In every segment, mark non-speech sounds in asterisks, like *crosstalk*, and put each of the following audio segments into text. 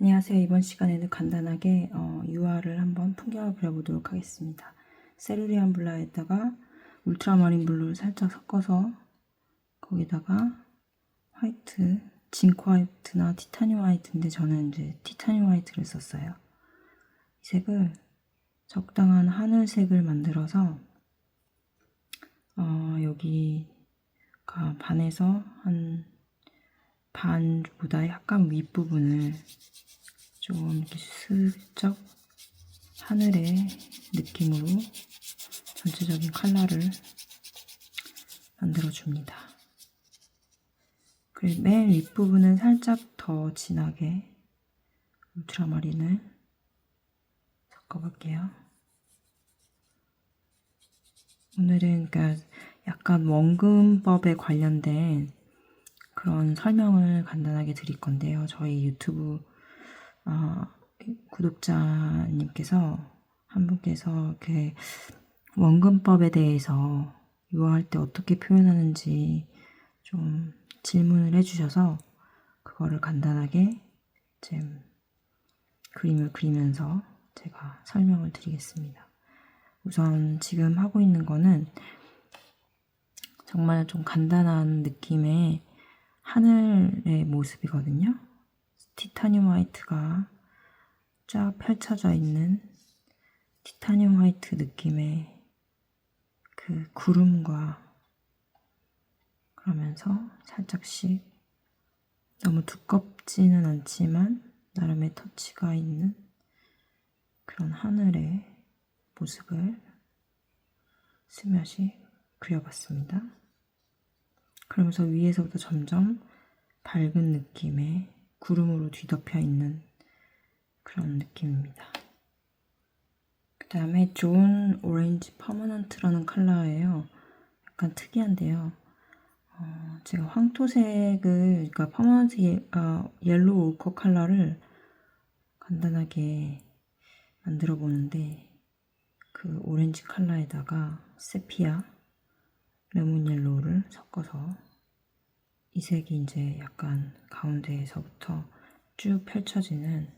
안녕하세요. 이번 시간에는 간단하게 어, 유화를 한번 풍경을 그려보도록 하겠습니다. 세루리안 블라에다가 울트라마린 블루를 살짝 섞어서 거기다가 화이트, 징크 화이트나 티타늄 화이트인데 저는 이제 티타늄 화이트를 썼어요. 이 색을 적당한 하늘색을 만들어서 어, 여기가 반에서 한 반보다 약간 윗부분을 좀 슬쩍 하늘의 느낌으로 전체적인 컬러를 만들어 줍니다. 그리고 맨 윗부분은 살짝 더 진하게 울트라마린을 섞어볼게요. 오늘은 그러니까 약간 원근법에 관련된 그런 설명을 간단하게 드릴 건데요. 저희 유튜브 어, 구독자님께서 한 분께서 이렇게 원근법에 대해서 유화할 때 어떻게 표현하는지 좀 질문을 해주셔서 그거를 간단하게 지금 그림을 그리면서 제가 설명을 드리겠습니다. 우선 지금 하고 있는 거는 정말 좀 간단한 느낌의 하늘의 모습이거든요. 티타늄 화이트가 쫙 펼쳐져 있는 티타늄 화이트 느낌의 그 구름과 그러면서 살짝씩 너무 두껍지는 않지만 나름의 터치가 있는 그런 하늘의 모습을 스며시 그려봤습니다. 그러면서 위에서부터 점점 밝은 느낌의 구름으로 뒤덮여 있는 그런 느낌입니다. 그 다음에 존 오렌지 퍼머넌트라는 컬러예요. 약간 특이한데요. 어, 제가 황토색을, 그러니까 퍼머넌트 예, 어, 옐로우 오커 컬러를 간단하게 만들어 보는데 그 오렌지 컬러에다가 세피아 레몬 옐로우를 섞어서 이 색이 이제 약간 가운데에서부터 쭉 펼쳐지는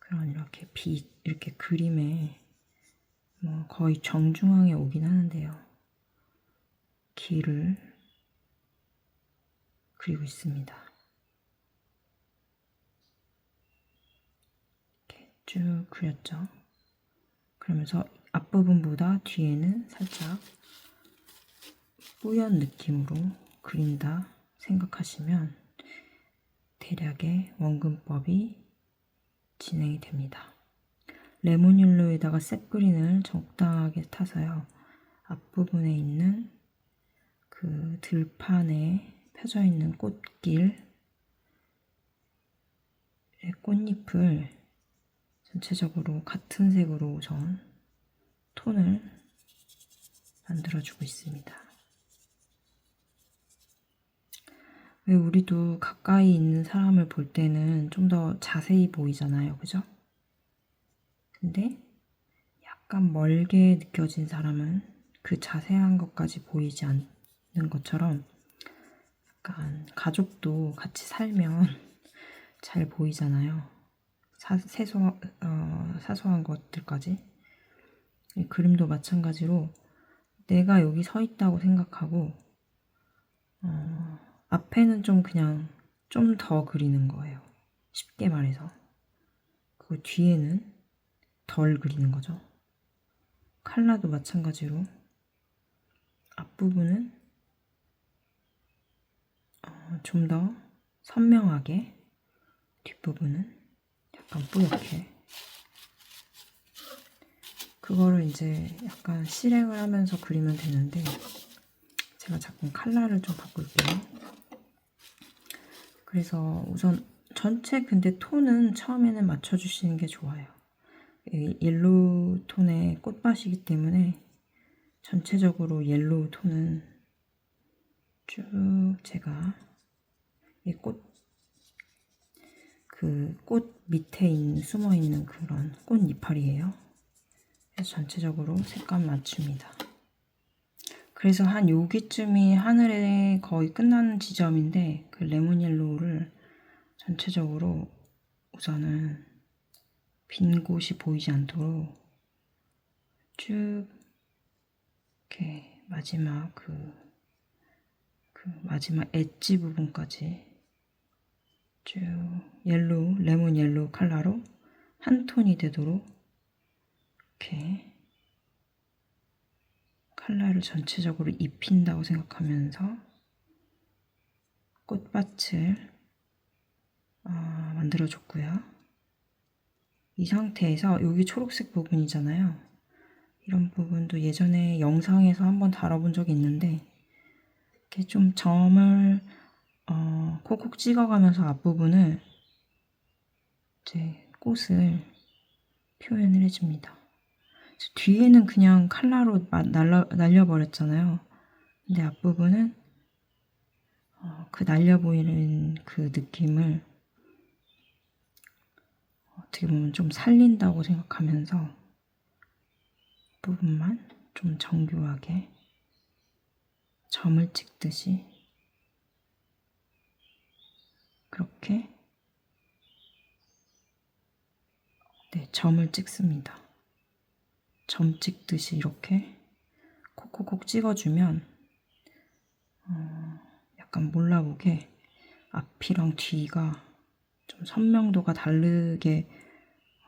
그런 이렇게 빛, 이렇게 그림에 뭐 거의 정중앙에 오긴 하는데요. 길을 그리고 있습니다. 이렇게 쭉 그렸죠. 그러면서 앞부분보다 뒤에는 살짝 뿌연 느낌으로 그린다 생각하시면 대략의 원근법이 진행이 됩니다. 레몬율로에다가 셋그린을 적당하게 타서요. 앞부분에 있는 그 들판에 펴져 있는 꽃길, 꽃잎을 전체적으로 같은 색으로 우선 톤을 만들어주고 있습니다. 우리도 가까이 있는 사람을 볼 때는 좀 더 자세히 보이잖아요. 그죠? 근데 약간 멀게 느껴진 사람은 그 자세한 것까지 보이지 않는 것처럼 약간 가족도 같이 살면 *laughs* 잘 보이잖아요. 사, 세소, 어, 사소한 것들까지. 그림도 마찬가지로 내가 여기 서 있다고 생각하고 어, 앞에는 좀 그냥 좀 더 그리는 거예요. 쉽게 말해서. 그 뒤에는 덜 그리는 거죠. 칼라도 마찬가지로 앞부분은 어, 좀더 선명하게 뒷부분은 약간 뿌옇게 그거를 이제 약간 실행을 하면서 그리면 되는데 제가 자꾸 칼라를 좀 바꿀게요. 그래서 우선 전체 근데 톤은 처음에는 맞춰주시는 게 좋아요. 옐로우 톤의 꽃밭이기 때문에 전체적으로 옐로우 톤은 쭉 제가 이 꽃, 그 꽃 밑에 있는, 숨어 있는 그런 꽃 이파리예요. 그래서 전체적으로 색감 맞춥니다. 그래서 한 여기쯤이 하늘에 거의 끝나는 지점인데 그 레몬 옐로우를 전체적으로 우선은 빈 곳이 보이지 않도록 쭉 이렇게 마지막 그, 그 마지막 엣지 부분까지 쭉 옐로우, 레몬 옐로우 컬러로 한 톤이 되도록 이렇게 컬러를 전체적으로 입힌다고 생각하면서 꽃밭을 어, 만들어줬고요. 이 상태에서 여기 초록색 부분이잖아요. 이런 부분도 예전에 영상에서 한번 다뤄본 적이 있는데 이렇게 좀 점을 어, 콕콕 찍어가면서 앞부분을 이제 꽃을 표현을 해줍니다. 뒤에는 그냥 칼라로 마- 날려, 날려버렸잖아요. 근데 앞부분은 어, 그 날려 보이는 그 느낌을 어떻게 보면 좀 살린다고 생각하면서 부분만 좀 정교하게 점을 찍듯이 그렇게 네, 점을 찍습니다. 점 찍듯이 이렇게 콕콕콕 찍어주면 어, 약간 몰라보게 앞이랑 뒤가 좀 선명도가 다르게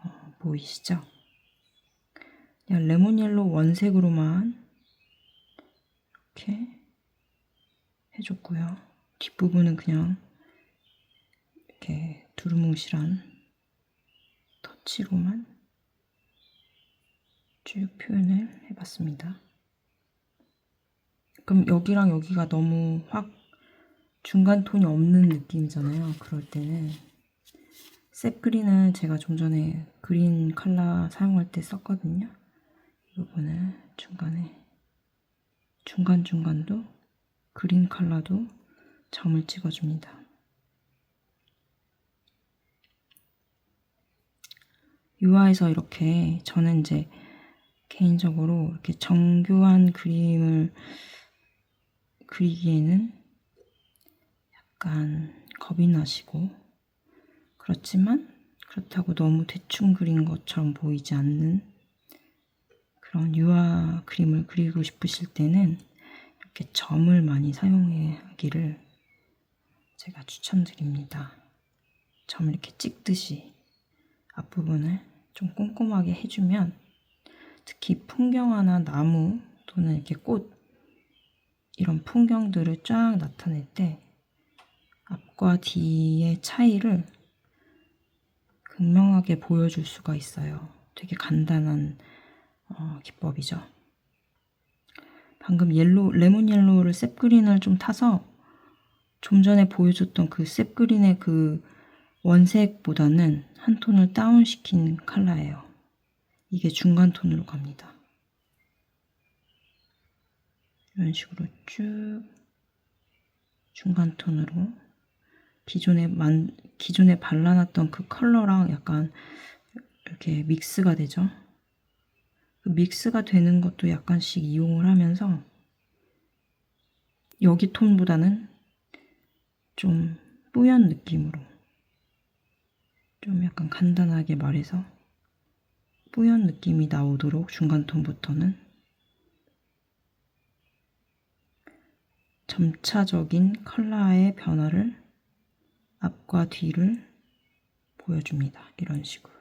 어, 보이시죠? 그냥 레몬 옐로우 원색으로만 이렇게 해줬고요. 뒷부분은 그냥 이렇게 두루뭉실한 터치로만 쭉 표현을 해봤습니다. 그럼 여기랑 여기가 너무 확 중간 톤이 없는 느낌이잖아요. 그럴 때는 셉 그린은 제가 좀 전에 그린 컬러 사용할 때 썼거든요. 이 부분을 중간에 중간중간도 그린 컬러도 점을 찍어줍니다. 유화에서 이렇게 저는 이제 개인적으로 이렇게 정교한 그림을 그리기에는 약간 겁이 나시고 그렇지만 그렇다고 너무 대충 그린 것처럼 보이지 않는 그런 유화 그림을 그리고 싶으실 때는 이렇게 점을 많이 사용하기를 제가 추천드립니다. 점을 이렇게 찍듯이 앞부분을 좀 꼼꼼하게 해주면 특히 풍경화나 나무 또는 이렇게 꽃 이런 풍경들을 쫙 나타낼 때 앞과 뒤의 차이를 극명하게 보여줄 수가 있어요. 되게 간단한 어, 기법이죠. 방금 옐로 레몬 옐로우를 셉그린을 좀 타서 좀 전에 보여줬던 그 셉그린의 그 원색보다는 한 톤을 다운시킨 컬러예요. 이게 중간 톤으로 갑니다. 이런 식으로 쭉 중간 톤으로 기존에 만 기존에 발라놨던 그 컬러랑 약간 이렇게 믹스가 되죠. 그 믹스가 되는 것도 약간씩 이용을 하면서 여기 톤보다는 좀 뿌연 느낌으로 좀 약간 간단하게 말해서 뿌연 느낌이 나오도록 중간 톤부터는 점차적인 컬러의 변화를 앞과 뒤를 보여줍니다. 이런 식으로요.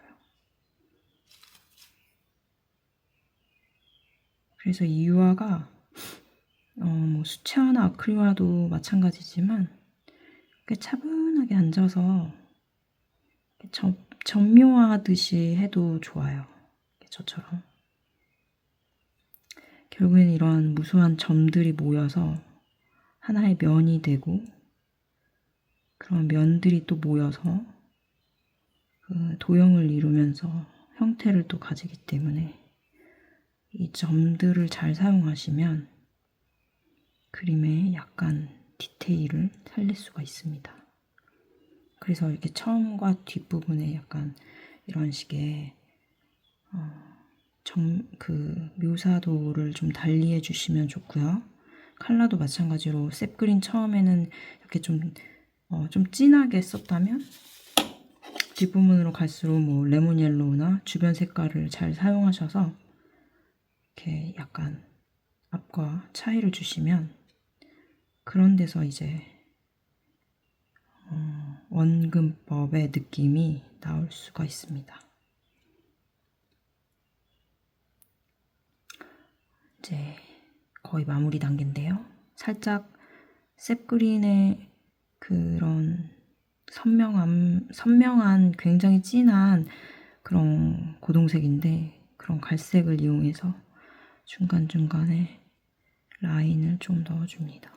그래서 이 유화가 어, 뭐 수채화나 아크릴화도 마찬가지지만 이렇게 차분하게 앉아서 점, 점묘하듯이 해도 좋아요. 저처럼. 결국엔 이런 무수한 점들이 모여서 하나의 면이 되고 그런 면들이 또 모여서 그 도형을 이루면서 형태를 또 가지기 때문에 이 점들을 잘 사용하시면 그림에 약간 디테일을 살릴 수가 있습니다. 그래서 이렇게 처음과 뒷부분에 약간 이런 식의 어, 점, 그 묘사도를 좀 달리 해주시면 좋고요. 컬러도 마찬가지로 셉그린 처음에는 이렇게 좀, 어, 좀 진하게 썼다면 뒷부분으로 갈수록 뭐 레몬 옐로우나 주변 색깔을 잘 사용하셔서 이렇게 약간 앞과 차이를 주시면 그런 데서 이제 어, 원근법의 느낌이 나올 수가 있습니다. 이제 거의 마무리 단계인데요. 살짝 셉그린의 그런 선명함, 선명한 굉장히 진한 그런 고동색인데 그런 갈색을 이용해서 중간중간에 라인을 좀 넣어줍니다.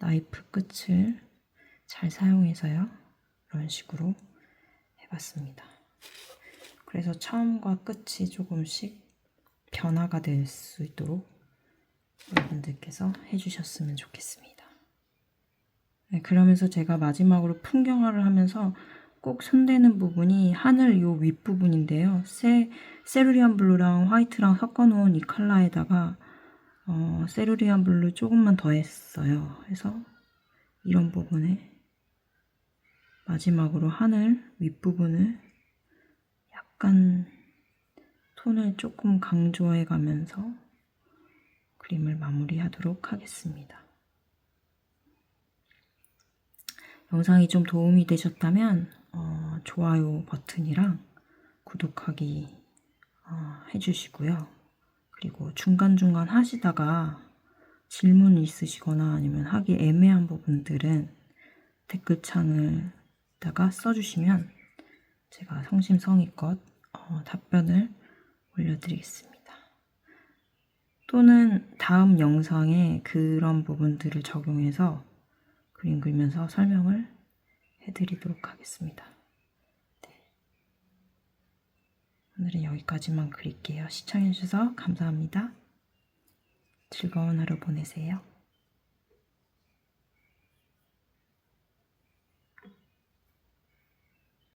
나이프 끝을 잘 사용해서요. 이런 식으로 해봤습니다. 그래서 처음과 끝이 조금씩 변화가 될 수 있도록 여러분들께서 해주셨으면 좋겠습니다. 네, 그러면서 제가 마지막으로 풍경화를 하면서 꼭 손대는 부분이 하늘 요 윗부분인데요. 세, 세루리안 블루랑 화이트랑 섞어놓은 이 컬러에다가 어, 세루리안 블루 조금만 더 했어요. 그래서 이런 부분에 마지막으로 하늘 윗부분을 약간 톤을 조금 강조해 가면서 그림을 마무리하도록 하겠습니다. 영상이 좀 도움이 되셨다면 어, 좋아요 버튼이랑 구독하기 어, 해주시고요. 그리고 중간중간 하시다가 질문 있으시거나 아니면 하기 애매한 부분들은 댓글창을다가 써주시면 제가 성심성의껏 어, 답변을 올려드리겠습니다. 또는 다음 영상에 그런 부분들을 적용해서 그림 그리면서 설명을 해드리도록 하겠습니다. 네. 오늘은 여기까지만 그릴게요. 시청해주셔서 감사합니다. 즐거운 하루 보내세요.